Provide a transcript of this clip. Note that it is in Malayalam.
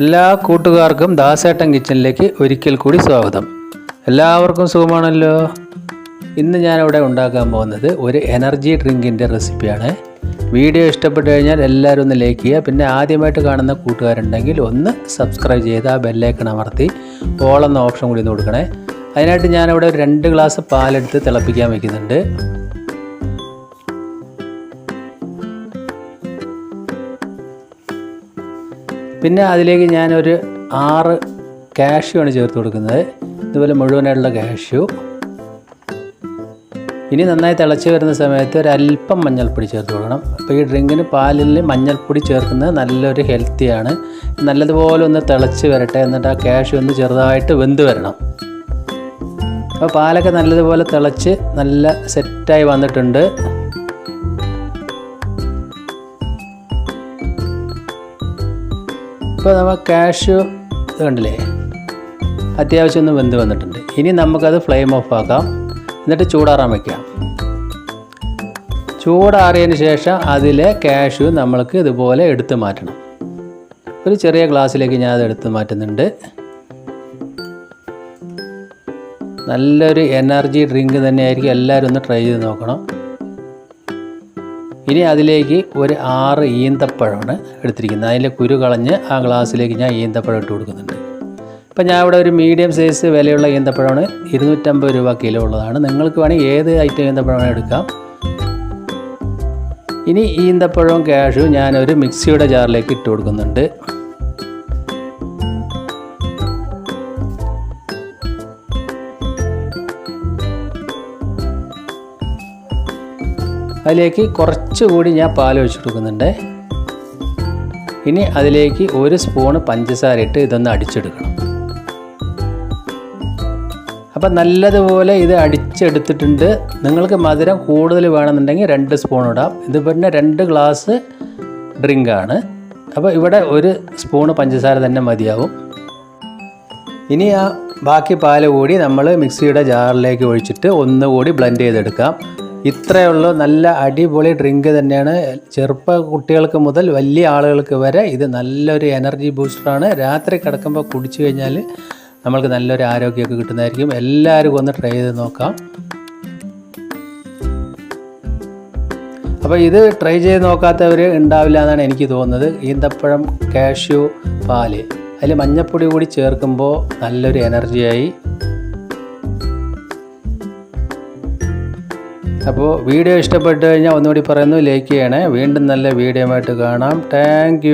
എല്ലാ കൂട്ടുകാർക്കും ദാസേട്ടൻ കിച്ചണിലേക്ക് ഒരിക്കൽ കൂടി സ്വാഗതം. എല്ലാവർക്കും സുഖമാണല്ലോ? ഇന്ന് ഞാനിവിടെ ഉണ്ടാക്കാൻ പോകുന്നത് ഒരു എനർജി ഡ്രിങ്കിന്റെ റെസിപ്പിയാണ്. വീഡിയോ ഇഷ്ടപ്പെട്ടു കഴിഞ്ഞാൽ എല്ലാവരും ഒന്ന് ലൈക്ക് ചെയ്യുക. പിന്നെ ആദ്യമായിട്ട് കാണുന്ന കൂട്ടുകാരുണ്ടെങ്കിൽ ഒന്ന് സബ്സ്ക്രൈബ് ചെയ്ത് ആ ബെല്ലൈക്കൺ അമർത്തി ഓൾ എന്ന ഓപ്ഷൻ കൂടി ഒന്ന് കൊടുക്കണേ. അതിനായിട്ട് ഞാനിവിടെ ഒരു രണ്ട് ഗ്ലാസ് പാലെടുത്ത് തിളപ്പിക്കാൻ വെക്കുന്നുണ്ട്. പിന്നെ അതിലേക്ക് ഞാനൊരു ആറ് കാഷ്യൂ ആണ് ചേർത്ത് കൊടുക്കുന്നത്. ഇതുപോലെ മുഴുവനായിട്ടുള്ള കാഷ്യൂ. ഇനി നന്നായി തിളച്ച് വരുന്ന സമയത്ത് ഒരു അല്പം മഞ്ഞൾപ്പൊടി ചേർത്ത് കൊടുക്കണം. അപ്പോൾ ഈ ഡ്രിങ്കിന് പാലിൽ മഞ്ഞൾപ്പൊടി ചേർക്കുന്നത് നല്ലൊരു ഹെൽത്തിയാണ്. നല്ലതുപോലെ ഒന്ന് തിളച്ച് വരട്ടെ എന്നിട്ട് ആ കാഷ്യൂ ഒന്ന് ചെറുതായിട്ട് വെന്ത് വരണം. അപ്പോൾ പാലൊക്കെ നല്ലതുപോലെ തിളച്ച് നല്ല സെറ്റായി വന്നിട്ടുണ്ട്. ഇപ്പോൾ നമ്മൾ ഇത് കണ്ടില്ലേ? അത്യാവശ്യം ഒന്ന് വെന്ത് വന്നിട്ടുണ്ട്. ഇനി നമുക്കത് ഫ്ലെയിം ഓഫ് ആക്കാം. എന്നിട്ട് ചൂടാറാൻ വയ്ക്കാം ചൂടാറിയതിന് ശേഷം അതിലെ കാഷ്യൂ നമ്മൾക്ക് ഇതുപോലെ എടുത്ത് മാറ്റണം. ഒരു ചെറിയ ഗ്ലാസ്സിലേക്ക് ഞാൻ അത് എടുത്ത് മാറ്റുന്നുണ്ട്. നല്ലൊരു എനർജി ഡ്രിങ്ക് തന്നെയായിരിക്കും എല്ലാവരും ഒന്ന് ട്രൈ ചെയ്ത് നോക്കണം. ഇനി അതിലേക്ക് ഒരു ആറ് ഈന്തപ്പഴമാണ് എടുത്തിരിക്കുന്നത്. അതിന്റെ കുരു കളഞ്ഞ് ആ ഗ്ലാസ്സിലേക്ക് ഞാൻ ഈന്തപ്പഴം ഇട്ട് കൊടുക്കുന്നുണ്ട്. അപ്പം ഞാൻ ഇവിടെ ഒരു മീഡിയം സൈസ് വിലയുള്ള ഈന്തപ്പഴമാണ്. ഇരുന്നൂറ്റമ്പത് രൂപ കിലോ ഉള്ളതാണ്. നിങ്ങൾക്ക് വേണമെങ്കിൽ ഏത് ഐറ്റം ഈന്തപ്പഴമാണ് എടുക്കാം. ഇനി ഈന്തപ്പഴവും ക്യാഷും ഞാനൊരു മിക്സിയുടെ ജാറിലേക്ക് ഇട്ട് കൊടുക്കുന്നുണ്ട്. അതിലേക്ക് കുറച്ചുകൂടി ഞാൻ പാൽ ഒഴിച്ചു കൊടുക്കുന്നുണ്ട്. ഇനി അതിലേക്ക് ഒരു സ്പൂണ് പഞ്ചസാര ഇട്ട് ഇതൊന്ന് അടിച്ചെടുക്കണം. അപ്പം നല്ലതുപോലെ ഇത് അടിച്ചെടുത്തിട്ടുണ്ട്. നിങ്ങൾക്ക് മധുരം കൂടുതൽ വേണമെന്നുണ്ടെങ്കിൽ രണ്ട് സ്പൂൺ ഇടാം. ഇത് പിന്നെ രണ്ട് ഗ്ലാസ് ഡ്രിങ്കാണ് അപ്പോൾ ഇവിടെ ഒരു സ്പൂണ് പഞ്ചസാര തന്നെ മതിയാവും. ഇനി ആ ബാക്കി പാൽ കൂടി നമ്മൾ മിക്സിയുടെ ജാറിലേക്ക് ഒഴിച്ചിട്ട് ഒന്നുകൂടി ബ്ലെൻഡ് ചെയ്തെടുക്കാം. ഇത്രയേ ഉള്ളൂ നല്ല അടിപൊളി ഡ്രിങ്ക് തന്നെയാണ്. ചെറുപ്പ കുട്ടികൾക്ക് മുതൽ വലിയ ആളുകൾക്ക് വരെ ഇത് നല്ലൊരു എനർജി ബൂസ്റ്ററാണ് രാത്രി കിടക്കുമ്പോൾ കുടിച്ചു കഴിഞ്ഞാൽ നമ്മൾക്ക് നല്ലൊരു ആരോഗ്യമൊക്കെ കിട്ടുന്നതായിരിക്കും. എല്ലാവരും ഒന്ന് ട്രൈ ചെയ്ത് നോക്കാം. അപ്പോൾ ഇത് ട്രൈ ചെയ്ത് നോക്കാത്തവർ ഉണ്ടാവില്ല എന്നാണ് എനിക്ക് തോന്നുന്നത്. ഈന്തപ്പഴം കാഷ്യൂ പാൽ. അതിൽ മഞ്ഞപ്പൊടി കൂടി ചേർക്കുമ്പോൾ നല്ലൊരു എനർജിയായി അപ്പോൾ വീഡിയോ ഇഷ്ടപ്പെട്ടു കഴിഞ്ഞാൽ ഒന്നുകൂടി പറയുന്നു ലൈക്ക് ചെയ്യണേ. വീണ്ടും നല്ല വീഡിയോ ആയിട്ട് കാണാം. താങ്ക്